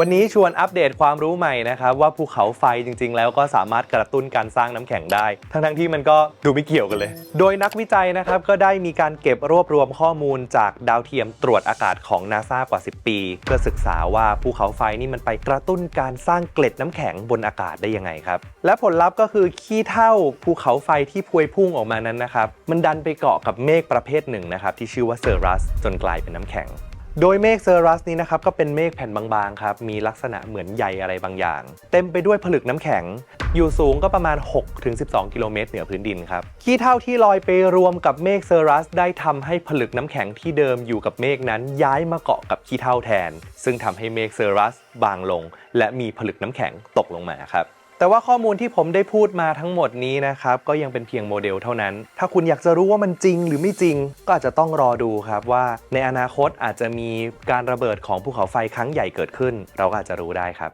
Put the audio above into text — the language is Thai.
วันนี้ชวนอัปเดตความรู้ใหม่นะครับว่าภูเขาไฟจริง ๆ แล้วก็สามารถกระตุ้นการสร้างน้ำแข็งได้ ทั้งๆที่มันก็ดูไม่เกี่ยวกันเลย โดยนักวิจัยนะครับก็ได้มีการเก็บรวบรวมข้อมูลจากดาวเทียมตรวจอากาศของนาซากว่า 10 ปี เพื่อศึกษาว่าภูเขาไฟนี่มันไปกระตุ้นการสร้างเกล็ดน้ำแข็งบนอากาศได้ยังไงครับ และผลลัพธ์ก็คือขี้เท่าภูเขาไฟที่พวยพุ่งออกมานั้นนะครับมันดันไปเกาะกับเมฆประเภทหนึ่งนะครับที่ชื่อว่าเซอรัสจนกลายเป็นน้ำแข็ง โดยเมฆเซอรัสนี้นะครับก็เป็นเมฆแผ่นบางๆครับมีลักษณะเหมือนใยอะไรบางอย่าง เต็มไปด้วยผลึกน้ำแข็ง อยู่สูงก็ประมาณ 6-12 กิโลเมตรเหนือพื้นดินครับขี้เท่าที่ลอยไปรวมกับเมฆเซอรัส ได้ทำให้ผลึกน้ำแข็งที่เดิมอยู่กับเมฆนั้นย้ายมาเกาะกับขี้เท่าแทน ซึ่งทำให้เมฆเซอรัสบางลง และมีผลึกน้ำแข็งตกลงมาครับ แต่ว่าข้อมูลที่ผมได้พูดมาทั้งหมดนี้นะครับก็ยังเป็นเพียงโมเดลเท่านั้น ถ้าคุณอยากจะรู้ว่ามันจริงหรือไม่จริง ก็อาจจะต้องรอดูครับว่าในอนาคตอาจจะมีการระเบิดของภูเขาไฟครั้งใหญ่เกิดขึ้น เราก็อาจจะรู้ได้ครับ